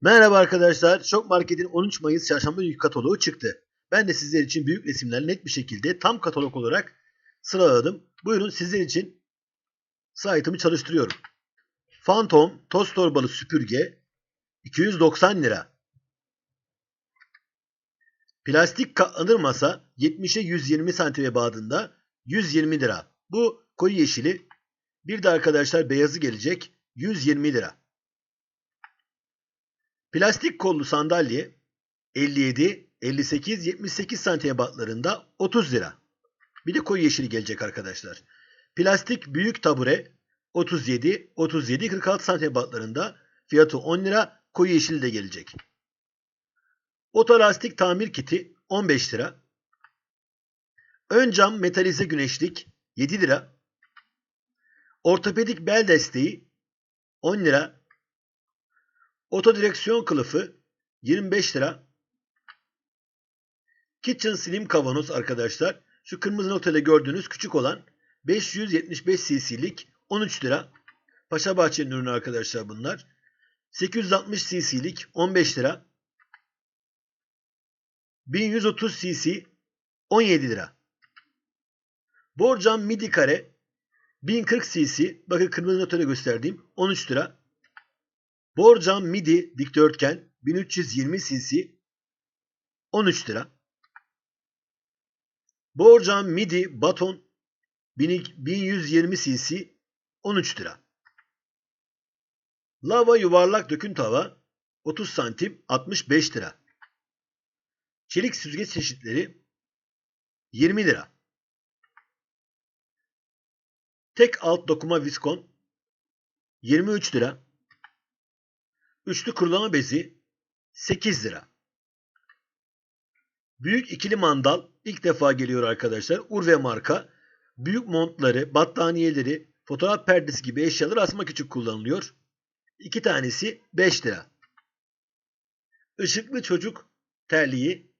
Merhaba arkadaşlar. Şok Market'in 13 Mayıs çarşamba günü kataloğu çıktı. Ben de sizler için büyük resimler net bir şekilde tam katalog olarak sıraladım. Buyurun sizler için site'ımı çalıştırıyorum. Phantom toz torbalı süpürge 290 lira. Plastik katlanır masa 70'e 120 santim bağında 120 lira. Bu koyu yeşili. Bir de arkadaşlar beyazı gelecek 120 lira. Plastik kollu sandalye 57, 58, 78 santim ebatlarında 30 lira. Bir de koyu yeşili gelecek arkadaşlar. Plastik büyük tabure 37, 37, 46 santim ebatlarında fiyatı 10 lira. Koyu yeşili de gelecek. Otolastik tamir kiti 15 lira. Ön cam metalize güneşlik 7 lira. Ortopedik bel desteği 10 lira. Otodireksiyon kılıfı 25 lira. Kitchen Slim kavanoz arkadaşlar. Şu kırmızı notayla gördüğünüz küçük olan 575 cc'lik 13 lira. Paşa Bahçe'nin ürünü arkadaşlar bunlar. 860 cc'lik 15 lira. 1130 cc 17 lira. Borcam midi kare 1040 cc bakın kırmızı notayla gösterdiğim 13 lira. Borcam midi dikdörtgen 1320 cc 13 lira. Borcam midi baton 1120 cc 13 lira. Lava yuvarlak döküm tava 30 santim 65 lira. Çelik süzgeç çeşitleri 20 lira. Tek alt dokuma viskon 23 lira. Üçlü kurulama bezi 8 lira. Büyük ikili mandal ilk defa geliyor arkadaşlar. Urve marka. Büyük montları, battaniyeleri, fotoğraf perdesi gibi eşyalar asmak için kullanılıyor. İki tanesi 5 lira. Işıklı çocuk terliği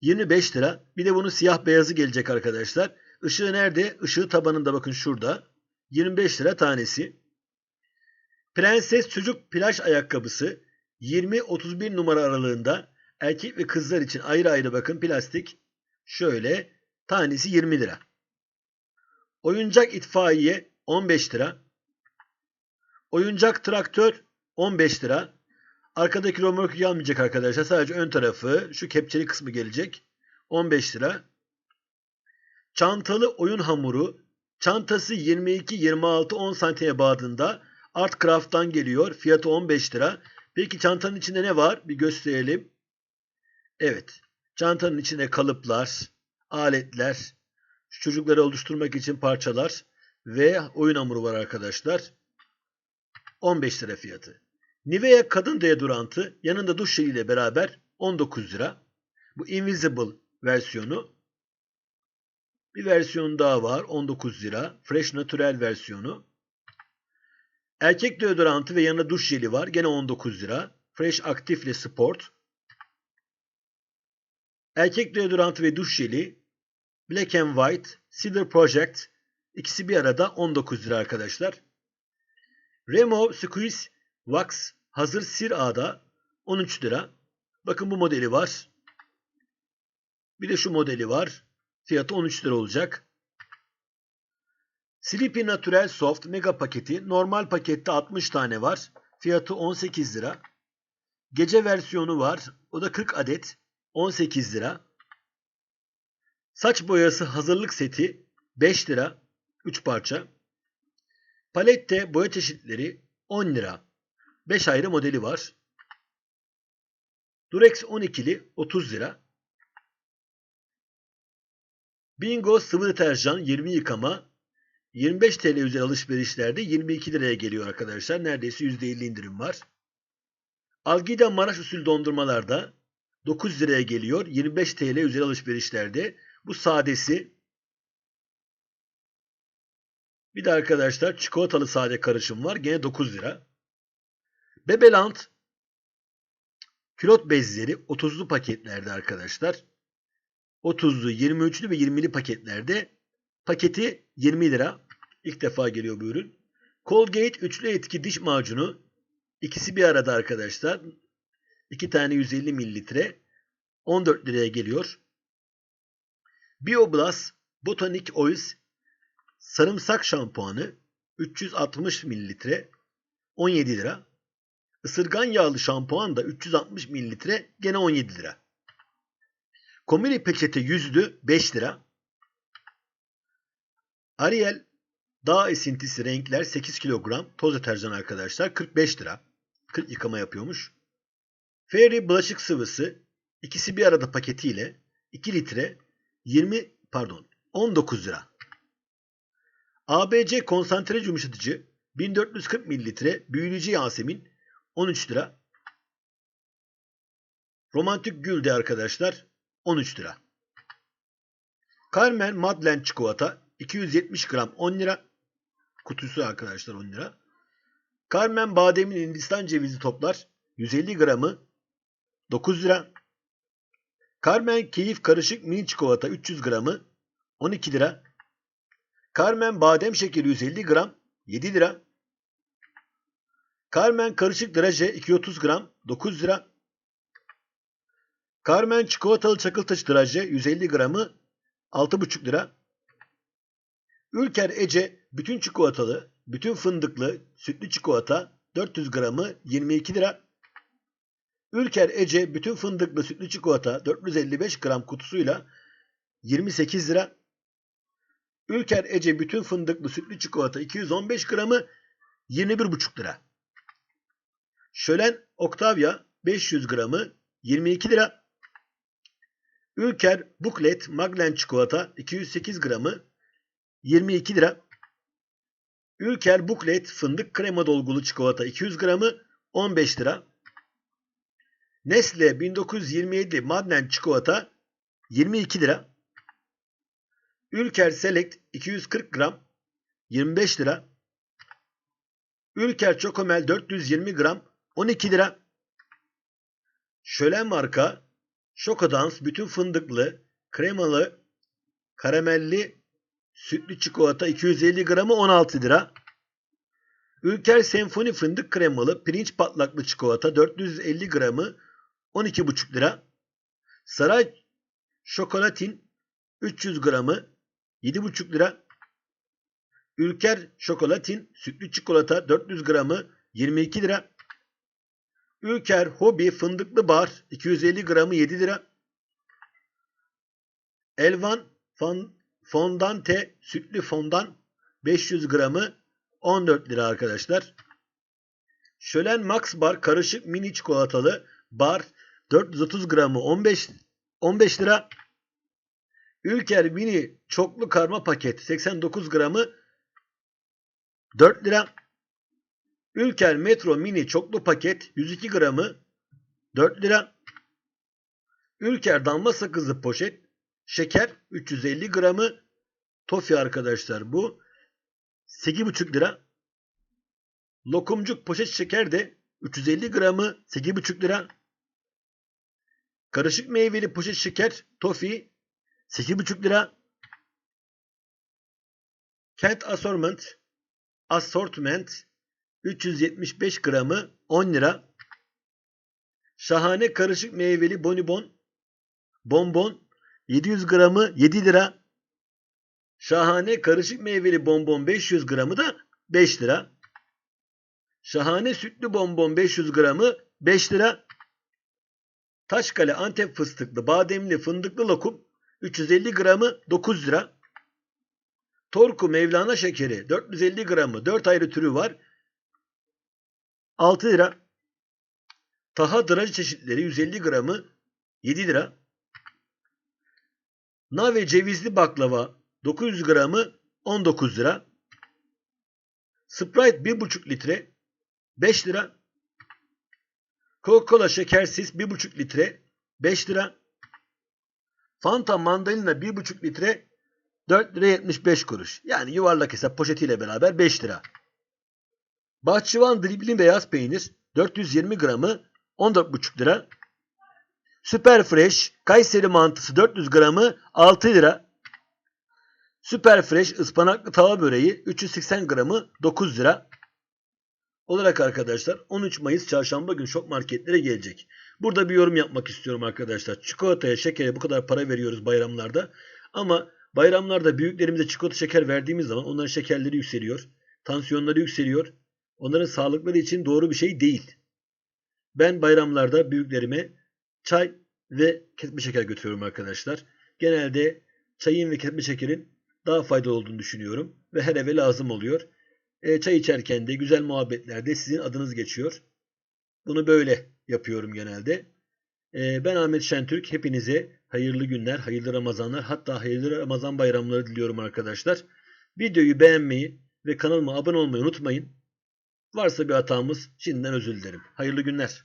25 lira. Bir de bunun siyah beyazı gelecek arkadaşlar. Işığı nerede? Işığı tabanında bakın şurada. 25 lira tanesi. Prenses çocuk plaj ayakkabısı 20-31 numara aralığında erkek ve kızlar için ayrı ayrı bakın plastik. Şöyle tanesi 20 lira. Oyuncak itfaiye 15 lira. Oyuncak traktör 15 lira. Arkadaki romörkü almayacak arkadaşlar. Sadece ön tarafı, şu kepçeli kısmı gelecek. 15 lira. Çantalı oyun hamuru. Çantası 22, 26, 10 santime bağında. Art Craft'tan geliyor. Fiyatı 15 lira. Peki çantanın içinde ne var? Bir gösterelim. Evet. Çantanın içinde kalıplar, aletler, şu çocukları oluşturmak için parçalar ve oyun hamuru var arkadaşlar. 15 lira fiyatı. Nivea kadın deodorantı yanında duş jeliyle beraber 19 lira. Bu Invisible versiyonu. Bir versiyon daha var 19 lira. Fresh Natural versiyonu. Erkek deodorantı ve yanında duş jeli var. Gene 19 lira. Fresh Active ile Sport. Erkek deodorantı ve duş jeli. Black and White. Cedar Project. İkisi bir arada 19 lira arkadaşlar. Remo Squeeze Wax hazır sir ağda 13 lira. Bakın bu modeli var. Bir de şu modeli var. Fiyatı 13 lira olacak. Sleepy Natural Soft Mega paketi normal pakette 60 tane var. Fiyatı 18 lira. Gece versiyonu var. O da 40 adet. 18 lira. Saç boyası hazırlık seti 5 lira. 3 parça. Palette boya çeşitleri 10 lira. 5 ayrı modeli var. Durex 12'li 30 lira. Bingo sıvı deterjan 20 yıkama 25 TL üzeri alışverişlerde 22 liraya geliyor arkadaşlar. Neredeyse %50 indirim var. Algida Maraş usul dondurmalarda 9 liraya geliyor. 25 TL üzeri alışverişlerde. Bu sadesi. Bir de arkadaşlar çikolatalı sade karışım var. Gene 9 lira. Bebeland külot bezleri 30'lu paketlerde arkadaşlar. 30'lu, 23'lü ve 20'li paketlerde paketi 20 lira. İlk defa geliyor bu ürün. Colgate üçlü etki diş macunu İkisi bir arada arkadaşlar. 2 tane 150 mililitre 14 liraya geliyor. Bioblast Botanic Oils sarımsak şampuanı 360 mililitre 17 lira. Isırgan yağlı şampuan da 360 mililitre gene 17 lira. Komili peçete yüzlü 5 lira. Ariel dağ esintisi renkler 8 kilogram toz deterjan arkadaşlar 45 lira. 40 yıkama yapıyormuş. Fairy bulaşık sıvısı ikisi bir arada paketiyle 2 litre 20 pardon 19 lira. ABC konsantre yumuşatıcı 1440 mililitre büyüleyici Yasemin 13 lira. Romantik Gül de arkadaşlar 13 lira. Carmen Madeleine çikolata 270 gram 10 lira. Kutusu arkadaşlar 10 lira. Carmen Badem'in Hindistan cevizi toplar 150 gramı 9 lira. Carmen Keyif Karışık Mini Çikolata 300 gramı 12 lira. Carmen Badem Şekeri 150 gram 7 lira. Carmen Karışık Draje 230 gram 9 lira. Carmen Çikolatalı Çakıl Taşı Draje 150 gramı 6,5 lira. Ülker Ece bütün çikolatalı, bütün fındıklı, sütlü çikolata 400 gramı 22 lira. Ülker Ece bütün fındıklı sütlü çikolata 455 gram kutusuyla 28 lira. Ülker Ece bütün fındıklı sütlü çikolata 215 gramı 21,5 lira. Şölen Octavia 500 gramı 22 lira. Ülker Buklet Maglen çikolata 208 gramı 22 lira. Ülker Buklet fındık krema dolgulu çikolata 200 gramı 15 lira. Nestle 1927 Madlen çikolata 22 lira. Ülker Select 240 gram 25 lira. Ülker Çokomel 420 gram 12 lira. Şölen marka Şokodans bütün fındıklı, kremalı, karamelli, sütlü çikolata 250 gramı 16 lira. Ülker Senfoni fındık kremalı pirinç patlaklı çikolata 450 gramı 12,5 lira. Saray şokolatin 300 gramı 7,5 lira. Ülker şokolatin sütlü çikolata 400 gramı 22 lira. Ülker Hobi fındıklı bar 250 gramı 7 lira. Elvan fon, fondante sütlü fondan 500 gramı 14 lira arkadaşlar. Şölen Max Bar karışık mini çikolatalı bar 430 gramı 15 15 lira. Ülker mini çoklu karma paket 89 gramı 4 lira. Ülker Metro Mini çoklu paket 102 gramı 4 lira. Ülker damla sakızlı poşet şeker 350 gramı tofi arkadaşlar bu 8,5 lira. Lokumcuk poşet şeker de 350 gramı 8,5 lira. Karışık meyveli poşet şeker tofi 8,5 lira. Kent Assortment Assortment 375 gramı 10 lira. Şahane karışık meyveli bonibon bonbon 700 gramı 7 lira. Şahane karışık meyveli bonbon 500 gramı da 5 lira. Şahane sütlü bonbon 500 gramı 5 lira. Taşkale Antep fıstıklı bademli fındıklı lokum 350 gramı 9 lira. Torku Mevlana şekeri 450 gramı 4 ayrı türü var 6 lira. Taha dracı çeşitleri 150 gramı 7 lira. Nave cevizli baklava 900 gramı 19 lira. Sprite 1,5 litre 5 lira. Coca-Cola şekersiz 1,5 litre 5 lira. Fanta mandalina 1,5 litre 4 lira 75 kuruş. Yani yuvarlak hesap poşetiyle beraber 5 lira. Bahçıvan Dribli beyaz peynir 420 gramı 14,5 lira. Süper Fresh Kayseri mantısı 400 gramı 6 lira. Süper Fresh ıspanaklı tava böreği 380 gramı 9 lira. olarak arkadaşlar 13 Mayıs çarşamba gün şok marketlere gelecek. Burada bir yorum yapmak istiyorum arkadaşlar. Çikolataya, şekere bu kadar para veriyoruz bayramlarda. Ama bayramlarda büyüklerimize çikolata şeker verdiğimiz zaman onların şekerleri yükseliyor. Tansiyonları yükseliyor. Onların sağlıkları için doğru bir şey değil. Ben bayramlarda büyüklerime çay ve ketme şeker götürüyorum arkadaşlar. Genelde çayın ve ketme şekerin daha faydalı olduğunu düşünüyorum ve her eve lazım oluyor. E, çay içerken de güzel muhabbetlerde sizin adınız geçiyor. Bunu böyle yapıyorum genelde. E, ben Ahmet Şentürk. Hepinize hayırlı günler, hayırlı Ramazanlar, hatta hayırlı Ramazan bayramları diliyorum arkadaşlar. Videoyu beğenmeyi ve kanalıma abone olmayı unutmayın. Varsa bir hatamız şimdiden özür dilerim. Hayırlı günler.